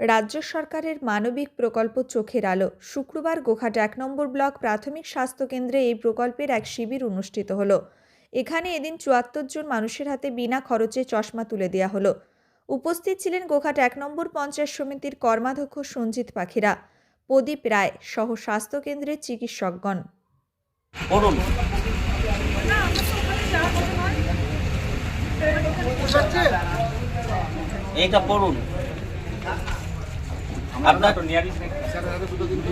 রাজ্য সরকারের মানবিক প্রকল্প চোখের আলো। শুক্রবার গোঘাট এক নম্বর ব্লক প্রাথমিক স্বাস্থ্যকেন্দ্রে এই প্রকল্পের এক শিবির অনুষ্ঠিত হলো। এখানে এদিন চুয়াত্তর জন মানুষের হাতে বিনা খরচে চশমা তুলে দেওয়া হলো। উপস্থিত ছিলেন গোঘাট এক নম্বর পঞ্চায়েত সমিতির কর্মাধ্যক্ষ সঞ্জিত পাখিরা। প্রদীপ রায় সহ স্বাস্থ্যকেন্দ্রের চিকিৎসকগণ। পড়ুন এইটা পড়ুন। আপনার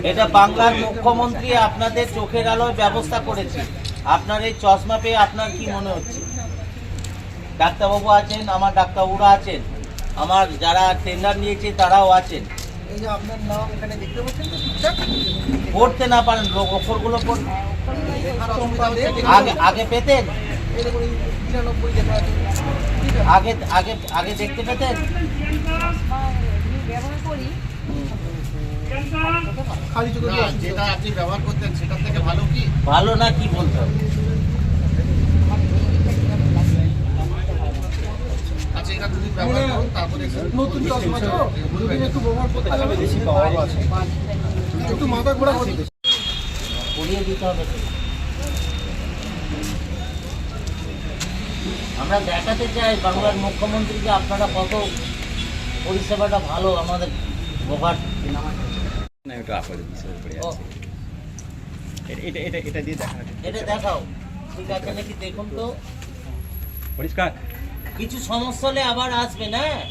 এটা বাংলার মুখ্যমন্ত্রী আপনাদের চোখের আলোয় ব্যবস্থা করেছে। আপনার এই চশমা পেয়ে আপনার কি মনে হচ্ছে? ডাক্তারবাবু আছেন আমার ডাক্তারবাবুরা আছেন আমার যারা টেন্ডার নিয়েছে তারাও আছেন। এই যে আপনার নাম এখানে দেখতে পাচ্ছেন তো ঠিকঠাক? পড়তে না পারেন রোগ অক্ষরগুলো আগে আগে পেতেন? আগে আগে আগে দেখতে পেতেন ব্যবহার করি খালি চোখে না, যেটা আপনি ব্যবহার করতেন সেটার থেকে ভালো কি? ভালো না কি বলতে হবে? আচ্ছা হবে। একটু মাথা ঘোরা পড়িয়ে দিতে হবে। আমরা দেখাতে চাই বাংলার মুখ্যমন্ত্রীকে আপনারা কত পরিষেবাটা ভালো আমাদের গোঘাট না ওটা আপাতত বিষয়ের উপরে ও, আছে। এটা- এটা এটা এটা দিয়ে দেখা এটা দেখাও। ঠিক আছে নাকি দেখুন তো। পরিষ্কার? কিছু সমস্যা হলে আবার আসবেন হ্যাঁ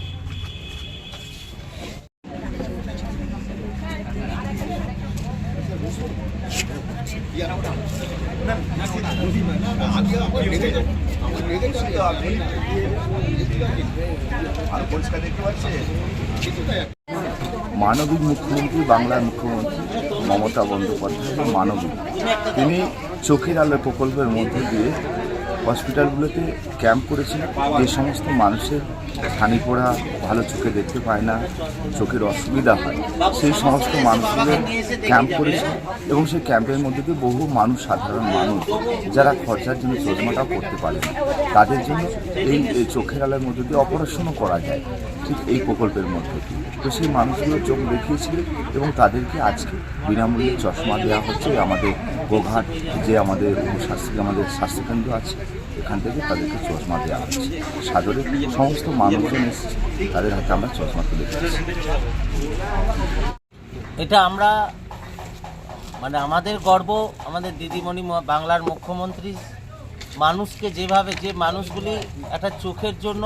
মানবিক মুখ্যমন্ত্রী, বাংলার মুখ্যমন্ত্রী মমতা বন্দ্যোপাধ্যায় মানবিক। তিনি চোখের আলো প্রকল্পের মধ্যে দিয়ে হসপিটালগুলোতে ক্যাম্প করেছেন যে সমস্ত মানুষের ছানি পড়া ভালো চোখে দেখতে পায় না, চোখের অসুবিধা হয়, সেই সমস্ত মানুষদের ক্যাম্প করেছে এবং সেই ক্যাম্পের মধ্যে দিয়ে বহু মানুষ, সাধারণ মানুষ যারা খরচার জন্য চশমাটা করতে পারে না, তাদের জন্য এই চোখের আলোর মধ্যে দিয়ে অপারেশনও করা যায়। ঠিক এই প্রকল্পের মধ্যে তো সেই মানুষগুলো চোখ দেখিয়েছিল এবং তাদেরকে আজকে বিনামূল্যে চশমা দেওয়া হচ্ছে। আমাদের গোঘাট যে আমাদের স্বাস্থ্য আমাদের স্বাস্থ্যকেন্দ্র আছে, এখান থেকে তাদেরকে চশমা দেওয়া হচ্ছে। সাদরে সমস্ত মানুষজন এসেছে, তাদের হাতে আমরা চশমা তুলে দিচ্ছি এটা আমরা মানে আমাদের গর্ব, আমাদের দিদিমণি বাংলার মুখ্যমন্ত্রী মানুষকে যেভাবে যে মানুষগুলি একটা চোখের জন্য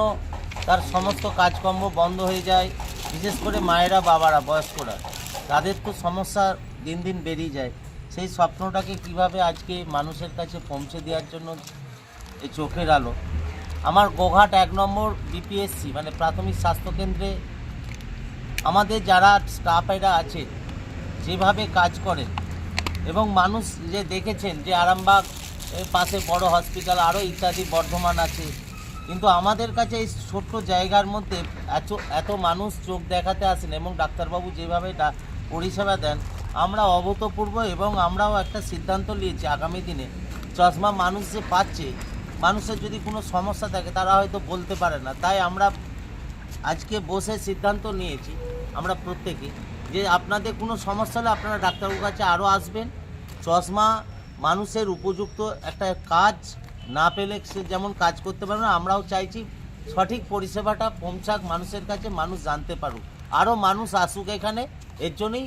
তার সমস্ত কাজকর্ম বন্ধ হয়ে যায়, বিশেষ করে মায়েরা, বাবারা, বয়স্করা। তাদের তো সমস্যা দিন দিন বেরিয়ে যায়। সেই স্বপ্নটাকে কীভাবে আজকে মানুষের কাছে পৌঁছে দেওয়ার জন্য এই চোখের আলো? আমার গোঘাট এক নম্বর বিপিএসসি মানে প্রাথমিক স্বাস্থ্যকেন্দ্রে আমাদের যারা স্টাফেরা আছে, যেভাবে কাজ করেন এবং মানুষ যে দেখেছেন যে আরামবাগ পাশে বড় হসপিটাল আরও ইত্যাদি বর্ধমান আছে কিন্তু আমাদের কাছে এই ছোট্ট জায়গার মধ্যে এত এত মানুষ চোখ দেখাতে আসেন এবং ডাক্তারবাবু যেভাবে পরিষেবা দেন, আমরা অভূতপূর্ব এবং আমরাও একটা সিদ্ধান্ত নিয়েছি আগামী দিনে। চশমা মানুষ যে পাচ্ছে, মানুষের যদি কোনো সমস্যা থাকে তারা হয়তো বলতে পারে না। তাই আমরা আজকে বসে সিদ্ধান্ত নিয়েছি, আমরা প্রত্যেকে, যে আপনাদের কোনো সমস্যা হলে আপনারা ডাক্তারবাবুর কাছে আরও আসবেন। চশমা মানুষের উপযুক্ত একটা কাজ না পেলে সে যেমন কাজ করতে পারবে না আমরাও চাইছি সঠিক পরিষেবাটা পৌঁছাক মানুষের কাছে মানুষ জানতে পারুক। আরও মানুষ আসুক এখানে এর জন্যই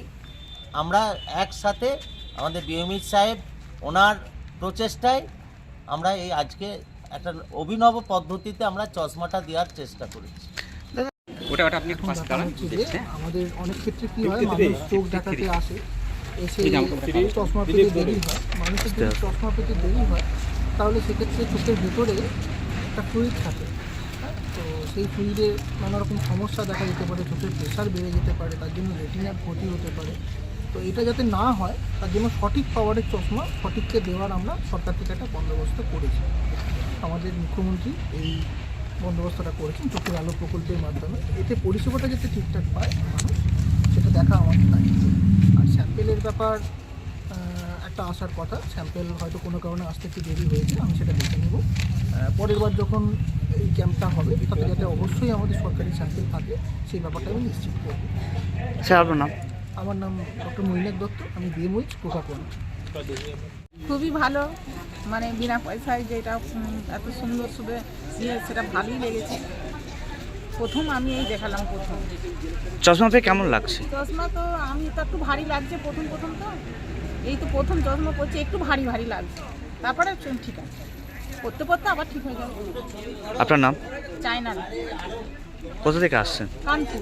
আমরা একসাথে আমাদের বিএমির সাহেব ওনার প্রচেষ্টায় আমরা এই আজকে একটা অভিনব পদ্ধতিতে আমরা চশমাটা দেওয়ার চেষ্টা করেছি। ওটা ওটা আপনি একটু পাশে দাঁড়ান হচ্ছে যে দেখছে আমাদের অনেক ক্ষেত্রে কি হয় মানুষ চোখ দেখাতে আসে এসে হবে। চশমা পেতে দেরি হয় মানুষের চশমা পেতে দেরি হয় তাহলে সেক্ষেত্রে চোখের ভেতরে একটা ফ্লুইড থাকে? তো সেই ফ্লুইডে নানা রকম সমস্যা দেখা যেতে পারে, চোখের প্রেশার বেড়ে যেতে পারে, তার জন্য রেটিনার ক্ষতি হতে পারে। তো এটা যাতে না হয়, তার জন্য সঠিক পাওয়ারের চশমা সঠিককে দেওয়ার আমরা সরকার থেকে একটা বন্দোবস্ত করেছি। আমাদের মুখ্যমন্ত্রী এই বন্দোবস্তটা করেছেন চোখের আলো প্রকল্পের মাধ্যমে। এতে পরিষেবাটা যাতে ঠিকঠাক পায় মানুষ সেটা দেখা আমাদের দায়িত্ব। আর স্যাম্পেলের ব্যাপার একটা আসার কথা। স্যাম্পেল হয়তো কোনো কারণে আসতে একটু দেরি হয়েছে আমি সেটা দেখে নেব। পরের বার যখন এই ক্যাম্পটা হবে তাতে যাতে অবশ্যই আমাদের সরকারি স্যাম্পেল থাকে সেই ব্যাপারটা আমি নিশ্চিত করব। স্যার আপনার নাম? আমার নাম ডক্টর মৈনাক দত্ত আমি বিএমওইচ কোকাকোনা খুবই ভালো মানে বিনা পয়সায় যেটা এত সুন্দর সুবে দিয়ে সেটা ভালোই লেগেছে। প্রথম আমি এই দেখালাম প্রথম। চশমা পেয়ে কেমন লাগছে? চশমা তো আমি তো একটু ভারী লাগছে প্রথম প্রথম তো। এই তো প্রথম যত্ন করছে একটু ভারী ভারী লাগছে। তারপরে ঠিক আছে। করতে করতে আবার ঠিক হয়ে যাবে। আপনার নাম? চায়না। কোথা থেকে আসছেন? কানপুর।